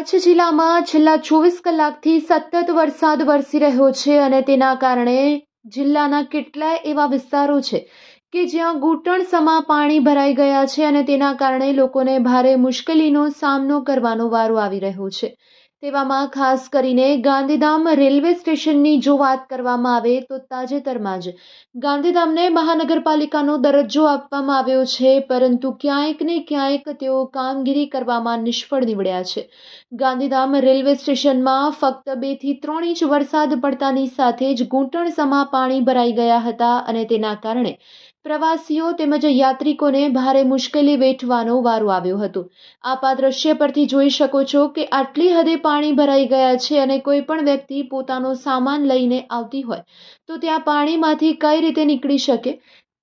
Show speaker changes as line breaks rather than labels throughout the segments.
કચ્છ જિલ્લામાં છેલ્લા ચોવીસ કલાકથી સતત વરસાદ વરસી રહ્યો છે અને તેના કારણે જિલ્લાના કેટલાય એવા વિસ્તારો છે કે જ્યાં ઘૂંટણ સમા પાણી ભરાઈ ગયા છે અને તેના કારણે લોકોને ભારે મુશ્કેલીનો સામનો કરવાનો વારો આવી રહ્યો છે. તેવામાં ખાસ કરીને ગાંધીધામ રેલવે સ્ટેશનની જો વાત કરવામાં આવે તો તાજેતરમાં જ ગાંધીધામને મહાનગરપાલિકાનો દરજ્જો આપવામાં આવ્યો છે, પરંતુ ક્યાંક ને ક્યાંક તેઓ કામગીરી કરવામાં નિષ્ફળ નીવડ્યા છે. ગાંધીધામ રેલવે સ્ટેશનમાં ફક્ત બેથી ત્રણ ઇંચ વરસાદ પડતાની સાથે જ ઘૂંટણસમા પાણી ભરાઈ ગયા હતા અને તેના કારણે પ્રવાસીઓ તેમજ યાત્રિકોને ભારે મુશ્કેલી વેઠવાનો વારો આવ્યો હતો. આપ આ દ્રશ્ય પરથી જોઈ શકો છો કે આટલી હદે પાણી ભરાઈ ગયા છે અને કોઈ પણ વ્યક્તિ પોતાનો સામાન લઈને આવતી હોય, તો ત્યાં પાણીમાંથી કઈ રીતે નીકળી શકે?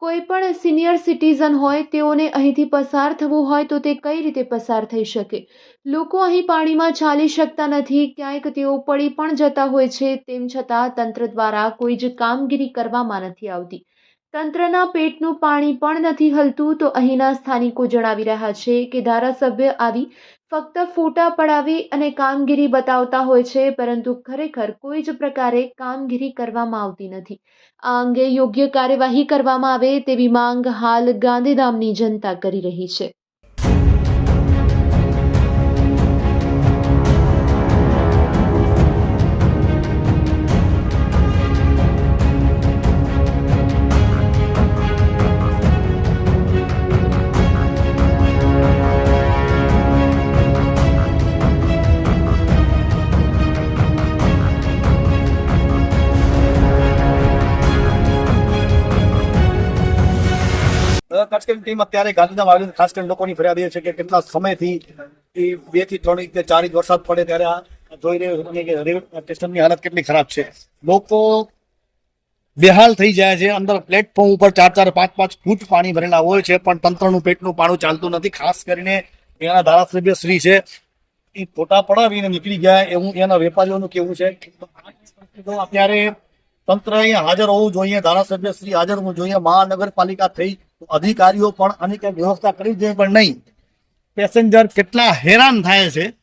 કોઈ પણ સિનિયર સિટીઝન હોય, તેઓને અહીંથી પસાર થવું હોય, તો તે કઈ રીતે પસાર થઈ શકે? લોકો અહીં પાણીમાં ચાલી શકતા નથી, ક્યાંક તેઓ પડી પણ જતા હોય છે, તેમ છતાં તંત્ર દ્વારા કોઈ જ કામગીરી કરવામાં નથી આવતી. તંત્રના પેટનું પાણી પણ નથી હલતું, તો અહીંના સ્થાનિકો જણાવી રહ્યા છે કે ધારાસભ્ય આવી ફક્ત ફોટા પડાવી અને કામગીરી બતાવતા હોય છે, પરંતુ ખરેખર કોઈ જ પ્રકારે કામગીરી કરવામાં આવતી નથી. આ અંગે યોગ્ય કાર્યવાહી કરવામાં આવે તેવી માંગ હાલ ગાંધીધામની જનતા કરી રહી છે.
ખાસ કરીને ટીમ અત્યારે ગાંધીધામ આવીને ખાસ કરીને લોકોની ફરિયાદ એ છે કે કેટલા સમયથી એ બેથી ત્રણ ઇંચ કે ચાર ઇંચ વરસાદ પડે ત્યારે આ જોઈ રહ્યો કે રેલવે સ્ટેશનની હાલત કેટલી ખરાબ છે. લોકો બેહાલ થઈ જાય છે. અંદર પ્લેટફોર્મ ઉપર ચાર ચાર, પાંચ પાંચ ફૂટ પાણી ભરેલા હોય છે, પણ તંત્રનું પેટનું પાણું ચાલતું નથી. ખાસ કરીને એના ધારાસભ્ય શ્રી છે. એ ફોટા પડાવીને નીકળી ગયા એવું એના વેપારીઓનું કેવું છે. અત્યારે તંત્ર અહીંયા હાજર હોવું જોઈએ. ધારાસભ્ય શ્રી હાજર હોવું જોઈએ. મહાનગરપાલિકા થઈ અધિકારીઓ પણ આની કંઈક વ્યવસ્થા કરી જોઈએ પણ નહીં. પેસેન્જર કેટલા હેરાન થાય છે.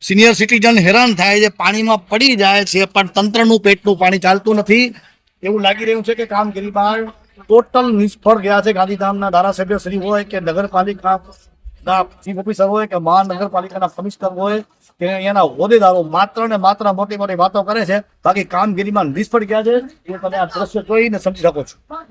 સિનિયર સિટીઝન હેરાન થાય છે, પાણીમાં પડી જાય છે, પણ તંત્રનું પેટનું પાણી ચાલતું નથી. એવું લાગી રહ્યું છે કે કામગીરીમાં ટોટલ નિષ્ફળ ગયા છે ગાંધીધામના ધારાસભ્ય શ્રી હોય કે નગરપાલિકાના ચીફ ઓફિસર હોય કે મહાનગરપાલિકાના કમિશનર હોય કે અહીંયાના હોદ્દેદારો માત્ર ને માત્ર મોટી મોટી વાતો કરે છે. બાકી કામગીરીમાં નિષ્ફળ ગયા છે. એ તમે આ દ્રશ્ય જોઈને સમજી શકો છો.